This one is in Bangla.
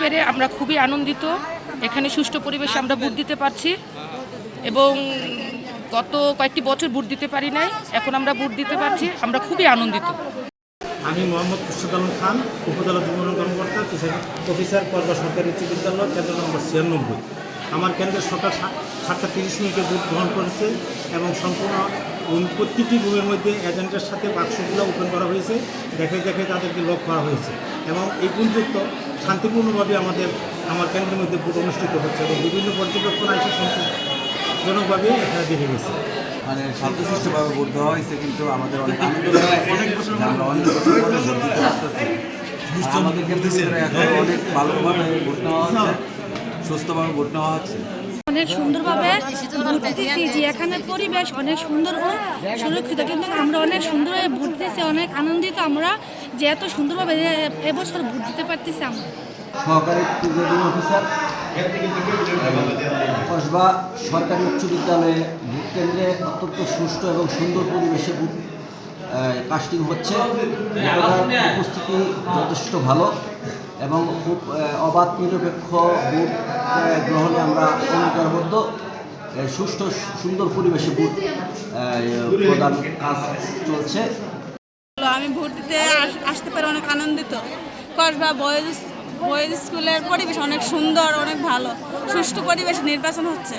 পেরে আমরা খুবই আনন্দিত। এখানে সুষ্ঠু পরিবেশে আমরা ভোট দিতে পারছি এবং গত কয়েকটি বছর ভোট দিতে পারি নাই, এখন আমরা ভোট দিতে পারছি, আমরা খুবই আনন্দিত। আমি মোহাম্মদ খুরশিদ আলম খান, উপজেলা যুবন কর্মকর্তা অফিসার করবা সরকারি উচ্চ বিদ্যালয় কেন্দ্র নম্বর ছিয়ানব্বই। আমার কেন্দ্রের সকাল সাতটা তিরিশ মিনিটে ভোট গ্রহণ করেছে এবং সম্পূর্ণ প্রতিটি রুমের মধ্যে এজেন্টের সাথে বাক্সগুলো ওপেন করা হয়েছে। দেখে দেখে তাদেরকে লক করা হয়েছে এবং এই পর্যন্ত শান্তিপূর্ণভাবে আমাদের আমার কেন্দ্রের মধ্যে ভোট অনুষ্ঠিত হচ্ছে এবং বিভিন্ন পর্যবেক্ষণ এসে সন্তোষজনকভাবে এখানে দেখে গেছে। মানে শান্তশিষ্টভাবে ভোট দেওয়া হয়েছে কিন্তু আমাদের অনেক আনন্দ লাগছে যে আমরা অনেক বছর পরে ভোট দিতে পারতেছি আমাদের কিন্তু এখন অনেক ভালোভাবে ভোট নেওয়া হচ্ছে সুস্থভাবে ভোট নেওয়া হচ্ছে। অনেক সুন্দরভাবে ভোট দিতেছি যে এখানে পরিবেশ অনেক সুন্দর ও সুরক্ষিত কিন্তু আমরা অনেক সুন্দরভাবে ভোট দিতেছি অনেক আনন্দিত আমরা যে এত সুন্দরভাবে এবছর ভোট দিতে পারতেছি আমরা। সহকারী প্রিজাইডিং অফিসার কসবা সরকারি উচ্চ বিদ্যালয়ে ভোট কেন্দ্রে অত্যন্ত সুষ্ঠু এবং সুন্দর পরিবেশে কাস্টিং হচ্ছে। উপস্থিতি যথেষ্ট ভালো এবং খুব অবাধ, নিরপেক্ষ ভোট গ্রহণে আমরা অঙ্গীকারবদ্ধ। সুষ্ঠু, সুন্দর পরিবেশে ভোট প্রদান কাজ চলছে। আমি ভোট দিতে আস- আসতে পেরে অনেক আনন্দিত। কসবা বয়েজ বয়েজ স্কুলের পরিবেশ অনেক সুন্দর অনেক ভালো। সুষ্ঠু পরিবেশ নির্বাচন হচ্ছে।